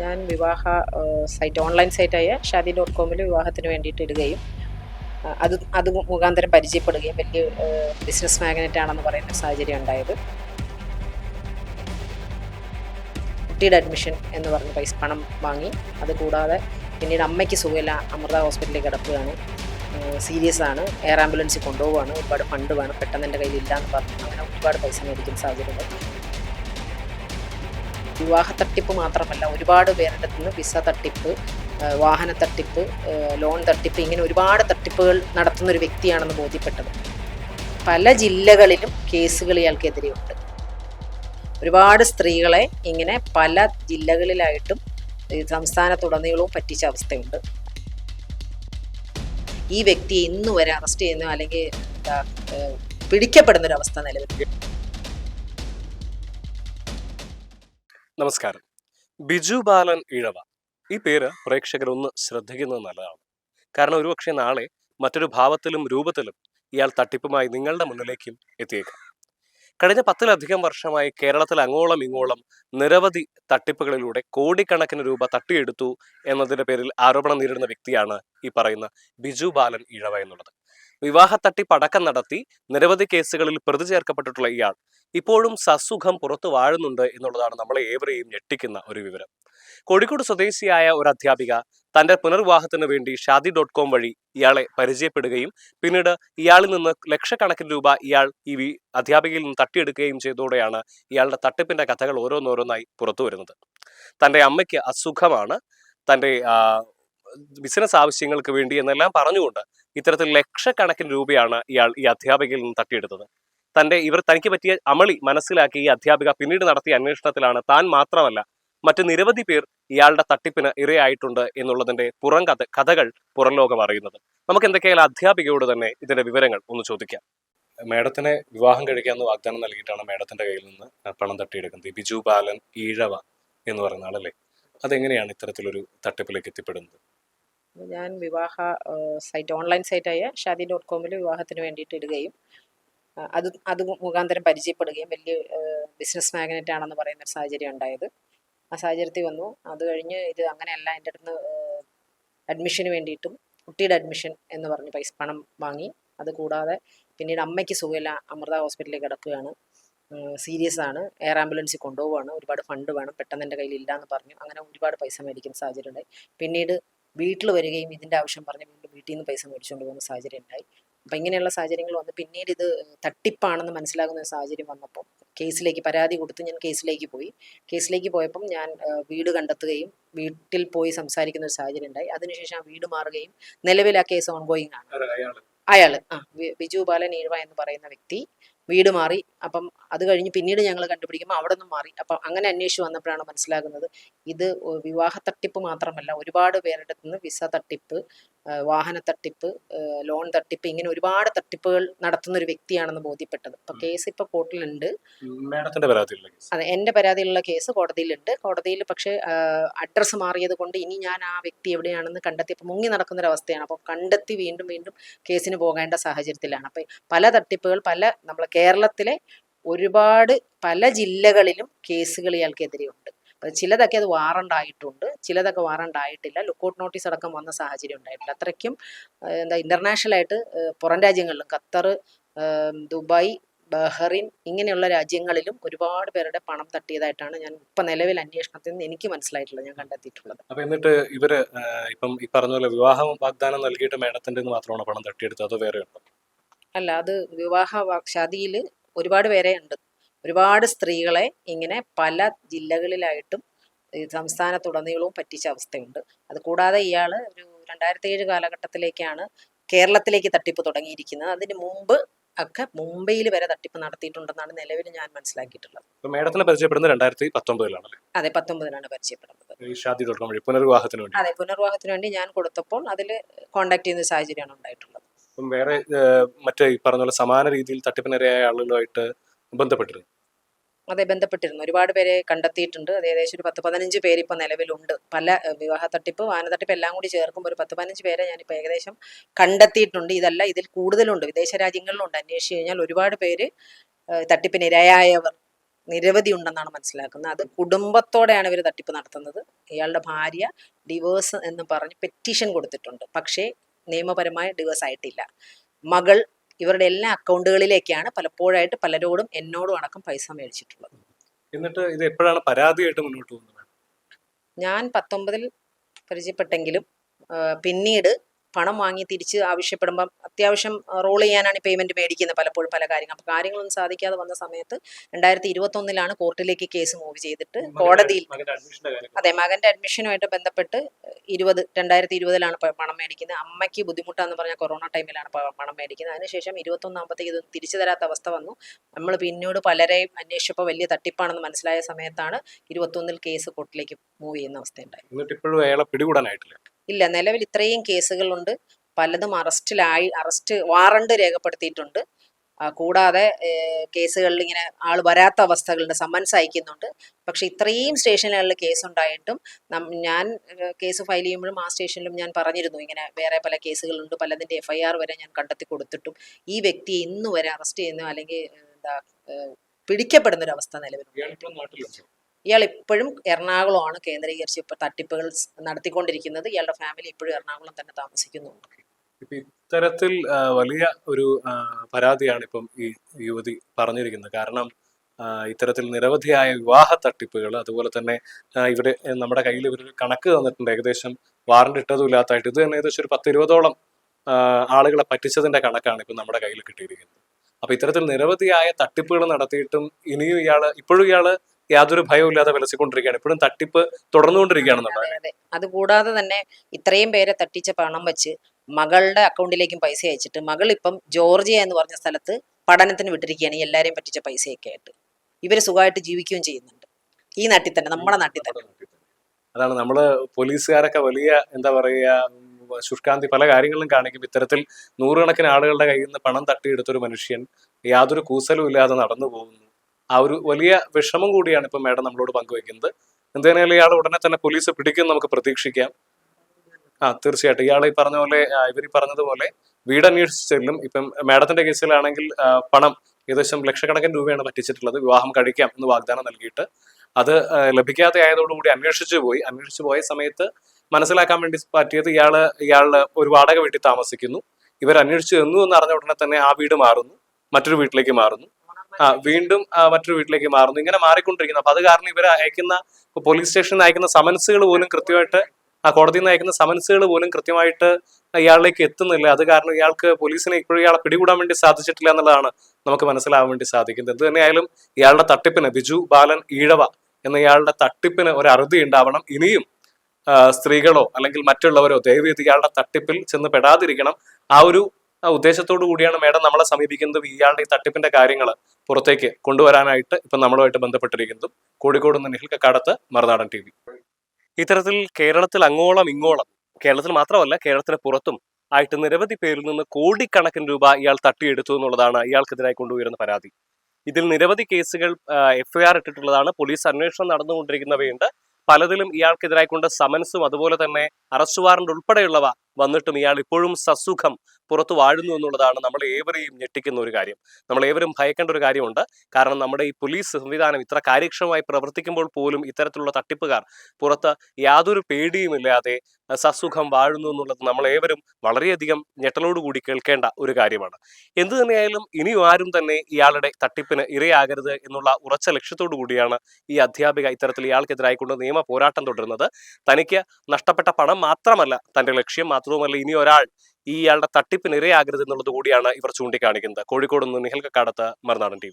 ഞാൻ വിവാഹ site online സൈറ്റായ ഷാദി ഡോട്ട് കോമിൽ വിവാഹത്തിന് വേണ്ടിയിട്ട് ഇടുകയും അത് അത് മുഖാന്തരം പരിചയപ്പെടുകയും വലിയ ബിസിനസ് മാഗ്നറ്റ് ആണെന്ന് പറയുന്ന സാഹചര്യം ഉണ്ടായത്. കുട്ടിയുടെ അഡ്മിഷൻ എന്ന് പറഞ്ഞ് പൈസ പണം വാങ്ങി അത് കൂടാതെ പിന്നീട് അമ്മയ്ക്ക് സുഖമില്ല അമൃത ഹോസ്പിറ്റലിൽ കിടക്കുകയാണ് സീരിയസ് ആണ് എയർ ആംബുലൻസിൽ കൊണ്ടുപോവുകയാണ് ഒരുപാട് ഫണ്ട് വേണം പെട്ടെന്ന് എന്റെ കയ്യിൽ ഇല്ല എന്ന് പറഞ്ഞു അങ്ങനെ ഒരുപാട് പൈസ മേടിക്കുന്ന സാഹചര്യമുണ്ട്. വിവാഹ തട്ടിപ്പ് മാത്രമല്ല ഒരുപാട് പേരുടെ നിന്ന് വിസ തട്ടിപ്പ് വാഹന തട്ടിപ്പ് ലോൺ തട്ടിപ്പ് ഇങ്ങനെ ഒരുപാട് തട്ടിപ്പുകൾ നടത്തുന്ന ഒരു വ്യക്തിയാണെന്ന് ബോധ്യപ്പെട്ടത്. പല ജില്ലകളിലും കേസുകൾ ഇയാൾക്കെതിരെയുണ്ട്. ഒരുപാട് സ്ത്രീകളെ ഇങ്ങനെ പല ജില്ലകളിലായിട്ടും സംസ്ഥാനത്തുടനീളവും പറ്റിച്ച അവസ്ഥയുണ്ട്. ഈ വ്യക്തി ഇന്നുവരെ അറസ്റ്റ് ചെയ്യുന്ന അല്ലെങ്കിൽ പിടിക്കപ്പെടുന്ന ഒരു അവസ്ഥ നിലവിൽ നമസ്കാരം. ബിജു ബാലൻ ഇഴവ. ഈ പേര് പ്രേക്ഷകർ ഒന്ന് ശ്രദ്ധിക്കുന്നത് നല്ലതാണ്. കാരണം ഒരുപക്ഷെ നാളെ മറ്റൊരു ഭാവത്തിലും രൂപത്തിലും ഇയാൾ തട്ടിപ്പുമായി നിങ്ങളുടെ മുന്നിലേക്കും എത്തിയേക്കാം. കഴിഞ്ഞ പത്തിലധികം വർഷമായി കേരളത്തിൽ അങ്ങോളം ഇങ്ങോളം നിരവധി തട്ടിപ്പുകളിലൂടെ കോടിക്കണക്കിന് രൂപ തട്ടിയെടുത്തു എന്നതിന്റെ പേരിൽ ആരോപണം നേരിടുന്ന വ്യക്തിയാണ് ഈ പറയുന്ന ബിജു ബാലൻ ഇഴവ എന്നുള്ളത്. വിവാഹ തട്ടിപ്പ് പടക്കം നടത്തി നിരവധി കേസുകളിൽ പ്രതി ചേർക്കപ്പെട്ടിട്ടുള്ള ഇയാൾ. ഇപ്പോഴും സസുഖം പുറത്തു വാഴുന്നുണ്ട് എന്നുള്ളതാണ് നമ്മളെ ഏവരെയും ഞെട്ടിക്കുന്ന ഒരു വിവരം. കോഴിക്കോട് സ്വദേശിയായ ഒരു അധ്യാപിക തന്റെ പുനർവിവാഹത്തിന് വേണ്ടി ഷാദി ഡോട്ട് കോം വഴി ഇയാളെ പരിചയപ്പെടുകയും പിന്നീട് ഇയാളിൽ നിന്ന് ലക്ഷക്കണക്കിന് രൂപ ഇയാൾ ഈ അധ്യാപികയിൽ നിന്ന് തട്ടിയെടുക്കുകയും ചെയ്തതോടെയാണ് ഇയാളുടെ തട്ടിപ്പിന്റെ കഥകൾ ഓരോന്നോരോന്നായി പുറത്തു വരുന്നത്. തന്റെ അമ്മയ്ക്ക് അസുഖമാണ്. തന്റെ ബിസിനസ് ആവശ്യങ്ങൾക്ക് വേണ്ടി എന്നെല്ലാം പറഞ്ഞുകൊണ്ട് ഇത്തരത്തിൽ ലക്ഷക്കണക്കിന് രൂപയാണ് ഇയാൾ ഈ അധ്യാപികയിൽ നിന്ന് തട്ടിയെടുത്തത്. തന്റെ ഇവർ തനിക്ക് പറ്റിയ അമളി മനസ്സിലാക്കി ഈ അധ്യാപിക പിന്നീട് നടത്തിയ അന്വേഷണത്തിലാണ് താൻ മാത്രമല്ല മറ്റ് നിരവധി പേർ ഇയാളുടെ തട്ടിപ്പിന് ഇരയായിട്ടുണ്ട് എന്നുള്ളതിന്റെ പുറം കഥ കഥകൾ പുറം ലോകം അറിയുന്നത്. നമുക്ക് എന്തൊക്കെയായാലും അധ്യാപികയോട് തന്നെ ഇതിന്റെ വിവരങ്ങൾ ഒന്ന് ചോദിക്കാം. മേഡത്തിനെ വിവാഹം കഴിക്കാമെന്ന് വാഗ്ദാനം നൽകിയിട്ടാണ് മേഡത്തിന്റെ കയ്യിൽ നിന്ന് പണം തട്ടിയെടുക്കുന്നത്. ബിജു ബാലൻ ഈഴവ എന്ന് പറയുന്ന ആളല്ലേ? അതെങ്ങനെയാണ് ഇത്തരത്തിലൊരു തട്ടിപ്പിലേക്ക് എത്തിപ്പെടുന്നത്? ഞാൻ വിവാഹ സൈറ്റ് ഓൺലൈൻ സൈറ്റായ ഷാദി ഡോട്ട് കോമിൽ വിവാഹത്തിന് വേണ്ടിയിട്ട് ഇടുകയും അത് അത് മുഖാന്തരം പരിചയപ്പെടുകയും വലിയ ബിസിനസ് മാഗ്നറ്റ് ആണെന്ന് പറയുന്ന ഒരു സാഹചര്യം ഉണ്ടായത്. ആ സാഹചര്യത്തിൽ വന്നു. അത് കഴിഞ്ഞ് ഇത് അങ്ങനെയല്ല എന്റെ അടുത്ത് അഡ്മിഷന് വേണ്ടിയിട്ടും കുട്ടിയുടെ അഡ്മിഷൻ എന്ന് പറഞ്ഞ് പൈസ പണം വാങ്ങി. അത് കൂടാതെ പിന്നീട് അമ്മയ്ക്ക് സുഖമില്ല. അമൃത ഹോസ്പിറ്റലിൽ കിടക്കുകയാണ്. സീരിയസ് ആണ്. എയർ ആംബുലൻസിൽ കൊണ്ടുപോവുകയാണ്. ഒരുപാട് ഫണ്ട് വേണം. പെട്ടെന്ന് എന്റെ കയ്യിൽ ഇല്ല എന്ന് പറഞ്ഞു. അങ്ങനെ ഒരുപാട് പൈസ മേടിക്കുന്ന സാഹചര്യം ഉണ്ടായി. പിന്നീട് വീട്ടിൽ വരികയും ഇതിന്റെ ആവശ്യം പറഞ്ഞ് വീണ്ടും വീട്ടിൽ നിന്ന് പൈസ മേടിച്ചുകൊണ്ട് പോകുന്ന സാഹചര്യം ഉണ്ടായി അപ്പം ഇങ്ങനെയുള്ള സാഹചര്യങ്ങൾ വന്ന് പിന്നീട് ഇത് തട്ടിപ്പാണെന്ന് മനസ്സിലാകുന്ന ഒരു സാഹചര്യം വന്നപ്പോൾ കേസിലേക്ക് പരാതി കൊടുത്ത് ഞാൻ കേസിലേക്ക് പോയി. കേസിലേക്ക് പോയപ്പം ഞാൻ വീട് കണ്ടെത്തുകയും വീട്ടിൽ പോയി സംസാരിക്കുന്ന ഒരു സാഹചര്യം ഉണ്ടായി അതിനുശേഷം ആ വീട് മാറുകയും നിലവിൽ ആ കേസ് ഓൺഗോയിങ് ആണ്. അയാൾ ആ ബിജു ബാലൻ ഈഴവ എന്ന് പറയുന്ന വ്യക്തി വീട് മാറി. അപ്പം അത് കഴിഞ്ഞ് പിന്നീട് ഞങ്ങൾ കണ്ടുപിടിക്കുമ്പോൾ അവിടെ നിന്ന് മാറി. അപ്പം അങ്ങനെ അന്വേഷിച്ച് വന്നപ്പോഴാണ് മനസ്സിലാകുന്നത് ഇത് വിവാഹ തട്ടിപ്പ് മാത്രമല്ല ഒരുപാട് പേരുടെ നിന്ന് വിസ തട്ടിപ്പ് വാഹന തട്ടിപ്പ് ലോൺ തട്ടിപ്പ് ഇങ്ങനെ ഒരുപാട് തട്ടിപ്പുകൾ നടത്തുന്ന ഒരു വ്യക്തിയാണെന്ന് ബോധ്യപ്പെട്ടത്. അപ്പൊ കേസ് ഇപ്പൊ കോർട്ടിലുണ്ട്. അതെ എന്റെ പരാതിയിലുള്ള കേസ് കോടതിയിലുണ്ട്. കോടതിയിൽ പക്ഷേ അഡ്രസ്സ് മാറിയത് കൊണ്ട് ഇനി ഞാൻ ആ വ്യക്തി എവിടെയാണെന്ന് കണ്ടെത്തിയപ്പോൾ മുങ്ങി നടക്കുന്ന ഒരു അവസ്ഥയാണ് അപ്പോൾ കണ്ടെത്തി വീണ്ടും വീണ്ടും കേസിന് പോകേണ്ട സാഹചര്യത്തിലാണ്. അപ്പൊ പല തട്ടിപ്പുകൾ പല നമ്മളെ കേരളത്തിലെ ഒരുപാട് പല ജില്ലകളിലും കേസുകൾ ഇയാൾക്കെതിരെയുണ്ട് അപ്പോൾ ചിലതൊക്കെ അത് വാറണ്ട് ആയിട്ടുണ്ട് ചിലതൊക്കെ വാറണ്ട് ആയിട്ടില്ല ലുക്കൗട്ട് നോട്ടീസ് അടക്കം വന്ന സാഹചര്യം ഉണ്ടായിട്ടില്ല. അത്രയ്ക്കും എന്താ ഇന്റർനാഷണൽ ആയിട്ട് പുറം രാജ്യങ്ങളിലും ഖത്തർ ദുബായ് ബഹറിൻ ഇങ്ങനെയുള്ള രാജ്യങ്ങളിലും ഒരുപാട് പേരുടെ പണം തട്ടിയതായിട്ടാണ് ഞാൻ ഇപ്പൊ നിലവിൽ അന്വേഷണത്തിൽ നിന്ന് എനിക്ക് മനസ്സിലായിട്ടുള്ളത് ഞാൻ കണ്ടെത്തിയിട്ടുള്ളത്. അപ്പൊ എന്നിട്ട് ഇവർ ഇപ്പം ഈ പറഞ്ഞ പോലെ വിവാഹം വാഗ്ദാനം നൽകിയിട്ട് മേഡത്തിന്റെ മാത്രമാണ് മാത്രമാണോ പണം തട്ടിയെടുത്തത്? അതോ വേറെ ഉണ്ടോ? അല്ല അത് വിവാഹ ഷാദിയിൽ ഒരുപാട് പേരെ ഉണ്ട്. ഒരുപാട് സ്ത്രീകളെ ഇങ്ങനെ പല ജില്ലകളിലായിട്ടും സംസ്ഥാനത്തുടനീളവും പറ്റിച്ച അവസ്ഥയുണ്ട്. അത് കൂടാതെ ഇയാൾ ഒരു രണ്ടായിരത്തി ഏഴ് കാലഘട്ടത്തിലേക്കാണ് കേരളത്തിലേക്ക് തട്ടിപ്പ് തുടങ്ങിയിരിക്കുന്നത്. അതിന് മുമ്പ് ഒക്കെ മുംബൈയിൽ വരെ തട്ടിപ്പ് നടത്തിയിട്ടുണ്ടെന്നാണ് നിലവിൽ ഞാൻ മനസ്സിലാക്കിയിട്ടുള്ളത്. മേഡത്തിനെ പരിചയപ്പെടുന്നത് രണ്ടായിരത്തി പത്തൊമ്പതിലാണ് അതെ പത്തൊമ്പതിനാണ് പരിചയപ്പെടുന്നത്. ഷാദി പുനർവിവാഹത്തിന് വേണ്ടി. അതെ പുനർവിവാഹത്തിന് വേണ്ടി ഞാൻ കൊടുത്തപ്പോൾ അതിൽ കോണ്ടാക്ട് ചെയ്യുന്ന സാഹചര്യമാണ് ഉണ്ടായിട്ടുള്ളത്. അപ്പം വേറെ മറ്റേ ഈ പറഞ്ഞ പോലെ സമാന രീതിയിൽ തട്ടിപ്പിനിരയായ ആളുകളുമായിട്ട് ബന്ധപ്പെട്ടിരുന്നു. അതെ ബന്ധപ്പെട്ടിരുന്നു. ഒരുപാട് പേരെ കണ്ടെത്തിയിട്ടുണ്ട്. അത് ഏകദേശം ഒരു പത്ത് പതിനഞ്ച് പേര് ഇപ്പോൾ നിലവിലുണ്ട്. പല വിവാഹ തട്ടിപ്പ് വാന തട്ടിപ്പ് എല്ലാം കൂടി ചേർക്കുമ്പോൾ ഒരു പത്ത് പതിനഞ്ച് പേരെ ഞാനിപ്പോൾ ഏകദേശം കണ്ടെത്തിയിട്ടുണ്ട്. ഇതല്ല ഇതിൽ കൂടുതലുണ്ട്. വിദേശ രാജ്യങ്ങളിലുണ്ട്. അന്വേഷിച്ച് കഴിഞ്ഞാൽ ഒരുപാട് പേര് തട്ടിപ്പിനിരയായവർ നിരവധി ഉണ്ടെന്നാണ് മനസ്സിലാക്കുന്നത്. അത് കുടുംബത്തോടെയാണ് ഇവർ തട്ടിപ്പ് നടത്തുന്നത്. ഇയാളുടെ ഭാര്യ ഡിവോഴ്സ് എന്ന് പറഞ്ഞ് പെറ്റീഷൻ കൊടുത്തിട്ടുണ്ട്. പക്ഷേ നിയമപരമായ ഡിവേഴ്സ് ആയിട്ടില്ല മകൾ ഇവരുടെ എല്ലാ അക്കൗണ്ടുകളിലേക്കാണ് പലപ്പോഴായിട്ട് പലരോടും എന്നോടും അടക്കം പൈസ മേടിച്ചിട്ടുള്ളത്. എന്നിട്ട് ഇത് എപ്പോഴാണ് പരാതിയായിട്ട് മുന്നോട്ട് പോകുന്നത്? ഞാൻ പത്തൊമ്പതിൽ പരിചയപ്പെട്ടെങ്കിലും പിന്നീട് പണം വാങ്ങി തിരിച്ച് ആവശ്യപ്പെടുമ്പം അത്യാവശ്യം റോൾ ചെയ്യാനാണ് പേയ്മെന്റ് മേടിക്കുന്നത് പലപ്പോഴും പല കാര്യങ്ങൾ. അപ്പോൾ കാര്യങ്ങളൊന്നും സാധിക്കാതെ വന്ന സമയത്ത് രണ്ടായിരത്തി ഇരുപത്തൊന്നിലാണ് കോർട്ടിലേക്ക് കേസ് മൂവ് ചെയ്തിട്ട് കോടതിയിൽ അതെ മകന്റെ അഡ്മിഷനുമായിട്ട് ബന്ധപ്പെട്ട് ഇരുപത് രണ്ടായിരത്തി ഇരുപതിലാണ് പണം മേടിക്കുന്നത്. അമ്മയ്ക്ക് ബുദ്ധിമുട്ടാന്ന് പറഞ്ഞാൽ കൊറോണ ടൈമിലാണ് പണം മേടിക്കുന്നത്. അതിനുശേഷം ഇരുപത്തൊന്നാകുമ്പോഴത്തേക്ക് ഇത് തിരിച്ചു തരാത്ത അവസ്ഥ വന്നു. നമ്മൾ പിന്നീട് പലരെയും അന്വേഷിച്ചപ്പോൾ വലിയ തട്ടിപ്പാണെന്ന് മനസ്സിലായ സമയത്താണ് ഇരുപത്തൊന്നിൽ കേസ് കോർട്ടിലേക്ക് മൂവ് ചെയ്യുന്ന അവസ്ഥയുണ്ടായി എന്നിട്ട് ഇപ്പോഴും അയാളെ പിടികൂടാനായിട്ടില്ല. ഇല്ല. നിലവിൽ ഇത്രയും കേസുകളുണ്ട്. പലതും അറസ്റ്റിലായി അറസ്റ്റ് വാറണ്ട് രേഖപ്പെടുത്തിയിട്ടുണ്ട്. കൂടാതെ കേസുകളിൽ ഇങ്ങനെ ആൾ വരാത്ത അവസ്ഥകളുണ്ട്. സമ്മൻസ് അയക്കുന്നുണ്ട്. പക്ഷെ ഇത്രയും സ്റ്റേഷനുകളിൽ കേസ് ഉണ്ടായിട്ടും ഞാൻ കേസ് ഫയൽ ചെയ്യുമ്പോഴും ആ സ്റ്റേഷനിലും ഞാൻ പറഞ്ഞിരുന്നു. ഇങ്ങനെ വേറെ പല കേസുകളുണ്ട്. പലതിന്റെ എഫ് ഐ ആർ വരെ ഞാൻ കണ്ടെത്തി കൊടുത്തിട്ടും ഈ വ്യക്തിയെ ഇന്നു വരെ അറസ്റ്റ് ചെയ്യുന്നു അല്ലെങ്കിൽ എന്താ പിടിക്കപ്പെടുന്ന ഒരു അവസ്ഥ നിലവിലുണ്ട് ഇയാൾ ഇപ്പോഴും എറണാകുളമാണ് കേന്ദ്രീകരിച്ച് ഇപ്പോൾ തട്ടിപ്പുകൾ നടത്തിക്കൊണ്ടിരിക്കുന്നത്. ഇയാളുടെ ഫാമിലി ഇപ്പോഴും എറണാകുളം തന്നെ താമസിക്കുന്നുണ്ട്. ഇപ്പൊ ഇത്തരത്തിൽ വലിയ ഒരു പരാതിയാണ് ഇപ്പം ഈ യുവതി പറഞ്ഞിരിക്കുന്നത്. കാരണം ഇത്തരത്തിൽ നിരവധിയായ വിവാഹ തട്ടിപ്പുകൾ അതുപോലെ തന്നെ ഇവിടെ നമ്മുടെ കയ്യിൽ ഇവർ കണക്ക് തന്നിട്ടുണ്ട്. ഏകദേശം വാറണ്ട് ഇട്ടതും ഇല്ലാത്തതായിട്ട്. ഇത് തന്നെ ഏകദേശം ഒരു പത്തിരുപതോളം ആളുകളെ പറ്റിച്ചതിന്റെ കണക്കാണ് ഇപ്പം നമ്മുടെ കയ്യിൽ കിട്ടിയിരിക്കുന്നത്. അപ്പൊ ഇത്തരത്തിൽ നിരവധിയായ തട്ടിപ്പുകൾ നടത്തിയിട്ടും ഇനിയും ഇയാൾ ഇപ്പോഴും ഇയാൾ യാതൊരു ഭയവും ഇല്ലാതെ വിലസിക്കൊണ്ടിരിക്കുകയാണ്. ഇപ്പോഴും തട്ടിപ്പ് തുടർന്നുകൊണ്ടിരിക്കുകയാണെന്നുള്ളത് അതെ അതെ. അതുകൂടാതെ തന്നെ ഇത്രയും പേരെ തട്ടിച്ച പണം വെച്ച് മകളുടെ അക്കൗണ്ടിലേക്കും പൈസ അയച്ചിട്ട് മകൾ ഇപ്പം ജോർജിയ എന്ന് പറഞ്ഞ സ്ഥലത്ത് പഠനത്തിന് വിട്ടിരിക്കുകയാണ്. ഈ എല്ലാരെയും പറ്റിച്ച പൈസയൊക്കെ ആയിട്ട്. ഇവർ സുഖമായിട്ട് ജീവിക്കുകയും ചെയ്യുന്നുണ്ട്. ഈ നാട്ടിൽ തന്നെ. നമ്മുടെ നാട്ടിൽ തന്നെ. അതാണ് നമ്മൾ പോലീസുകാരൊക്കെ വലിയ എന്താ പറയുക ശുഷ്കാന്തി പല കാര്യങ്ങളും കാണിക്കും. ഇത്തരത്തിൽ നൂറുകണക്കിന് ആളുകളുടെ കയ്യിൽ നിന്ന് പണം തട്ടിയെടുത്തൊരു മനുഷ്യൻ യാതൊരു കൂസലും ഇല്ലാതെ നടന്നു പോകുന്നു. ആ ഒരു വലിയ വിഷമം കൂടിയാണ് ഇപ്പൊ മാഡം നമ്മളോട് പങ്കുവെക്കുന്നത്. എന്തായാലും ഇയാൾ ഉടനെ തന്നെ പോലീസ് പിടിക്കും നമുക്ക് പ്രതീക്ഷിക്കാം. ആ തീർച്ചയായിട്ടും. ഇയാൾ ഈ പറഞ്ഞ പോലെ ഇവർ പറഞ്ഞതുപോലെ വീട് അന്വേഷിച്ച് ചെല്ലും. ഇപ്പം മാഡത്തിന്റെ കേസിലാണെങ്കിൽ പണം ഏകദേശം ലക്ഷക്കണക്കിന് രൂപയാണ് പറ്റിച്ചിട്ടുള്ളത്. വിവാഹം കഴിക്കാം എന്ന് വാഗ്ദാനം നൽകിയിട്ട് അത് ലഭിക്കാതെ ആയതോടുകൂടി അന്വേഷിച്ചു പോയി. അന്വേഷിച്ചു പോയ സമയത്ത് മനസ്സിലാക്കാൻ വേണ്ടി പറ്റിയത് ഇയാൾ ഇയാൾ ഒരു വാടക വീട്ടിൽ താമസിക്കുന്നു. ഇവർ അന്വേഷിച്ചു എന്ന് അറിഞ്ഞ ഉടനെ തന്നെ ആ വീട് മാറുന്നു. മറ്റൊരു വീട്ടിലേക്ക് മാറുന്നു. ആ വീണ്ടും മറ്റൊരു വീട്ടിലേക്ക് മാറുന്നു. ഇങ്ങനെ മാറിക്കൊണ്ടിരിക്കുന്നു. അപ്പൊ അത് കാരണം ഇവർ അയക്കുന്ന പോലീസ് സ്റ്റേഷനിൽ അയക്കുന്ന സമൻസുകൾ പോലും കൃത്യമായിട്ട് ആ കോടതിയിൽ നിന്ന് അയക്കുന്ന സമൻസുകൾ പോലും കൃത്യമായിട്ട് ഇയാളിലേക്ക് എത്തുന്നില്ല. അത് കാരണം ഇയാൾക്ക് പോലീസിനെ ഇപ്പോഴും ഇയാളെ പിടികൂടാൻ വേണ്ടി സാധിച്ചിട്ടില്ല എന്നുള്ളതാണ് നമുക്ക് മനസ്സിലാവാൻ വേണ്ടി സാധിക്കുന്നത്. എന്ത് തന്നെയായാലും ഇയാളുടെ തട്ടിപ്പിന് ബിജു ബാലൻ ഈഴവ എന്ന ഇയാളുടെ തട്ടിപ്പിന് ഒരു അറുതി ഉണ്ടാവണം. ഇനിയും സ്ത്രീകളോ അല്ലെങ്കിൽ മറ്റുള്ളവരോ ദയവേത് ഇയാളുടെ തട്ടിപ്പിൽ ചെന്ന് പെടാതിരിക്കണം. ആ ഒരു ആ ഉദ്ദേശത്തോടു കൂടിയാണ് മേഡം നമ്മളെ സമീപിക്കുന്നത് ഇയാളുടെ ഈ തട്ടിപ്പിന്റെ കാര്യങ്ങൾ പുറത്തേക്ക് കൊണ്ടുവരാനായിട്ട് ഇപ്പം നമ്മളുമായിട്ട് ബന്ധപ്പെട്ടിരിക്കുന്നതും കോഴിക്കോട് നിന്ന് നിഹിൽ കക്കാടത്ത് മറുനാടൻ ടി വി. ഇത്തരത്തിൽ കേരളത്തിൽ അങ്ങോളം ഇങ്ങോളം കേരളത്തിൽ മാത്രമല്ല കേരളത്തിന് പുറത്തും ആയിട്ട് നിരവധി പേരിൽ നിന്ന് കോടിക്കണക്കിന് രൂപ ഇയാൾ തട്ടിയെടുത്തു എന്നുള്ളതാണ് ഇയാൾക്കെതിരായി കൊണ്ടുവരുന്ന പരാതി. ഇതിൽ നിരവധി കേസുകൾ എഫ്ഐആർ ഇട്ടിട്ടുള്ളതാണ്. പോലീസ് അന്വേഷണം നടന്നുകൊണ്ടിരിക്കുന്നവയുണ്ട്. പലതിലും ഇയാൾക്കെതിരായി കൊണ്ട് സമൻസും അതുപോലെ തന്നെ അറസ്റ്റ് വാറണ്ട് ഉൾപ്പെടെയുള്ളവ വന്നിട്ടും ഇയാൾ ഇപ്പോഴും സസുഖം പുറത്തു വാഴുന്നു എന്നുള്ളതാണ് നമ്മൾ ഏവരെയും ഞെട്ടിക്കുന്ന ഒരു കാര്യം. നമ്മൾ ഏവരും ഭയക്കേണ്ട ഒരു കാര്യമുണ്ട്. കാരണം നമ്മുടെ ഈ പോലീസ് സംവിധാനം ഇത്ര കാര്യക്ഷമമായി പ്രവർത്തിക്കുമ്പോൾ പോലും ഇത്തരത്തിലുള്ള തട്ടിപ്പുകാർ പുറത്ത് യാതൊരു പേടിയുമില്ലാതെ സസുഖം വാഴുന്നു എന്നുള്ളത് നമ്മൾ ഏവരും വളരെയധികം ഞെട്ടലോടുകൂടി കേൾക്കേണ്ട ഒരു കാര്യമാണ്. എന്തു തന്നെയായാലും ഇനിയും ആരും തന്നെ ഇയാളുടെ തട്ടിപ്പിന് ഇരയാകരുത് എന്നുള്ള ഉറച്ച ലക്ഷ്യത്തോടു കൂടിയാണ് ഈ അധ്യാപിക ഇത്തരത്തിൽ ഇയാൾക്കെതിരായിക്കൊണ്ട് നിയമ പോരാട്ടം തുടരുന്നത്. തനിക്ക് നഷ്ടപ്പെട്ട പണം മാത്രമല്ല തന്റെ ലക്ഷ്യം മാത്രവുമല്ല ഇനി ഒരാൾ ഈ ഇയാളുടെ തട്ടിപ്പിന് ഇരയാകരുത് എന്നുള്ളത് കൂടിയാണ് ഇവർ ചൂണ്ടിക്കാണിക്കുന്നത്. കോഴിക്കോട് നിന്ന് നിഹൽ കക്കാടത്ത് മറുനാടൻ ടി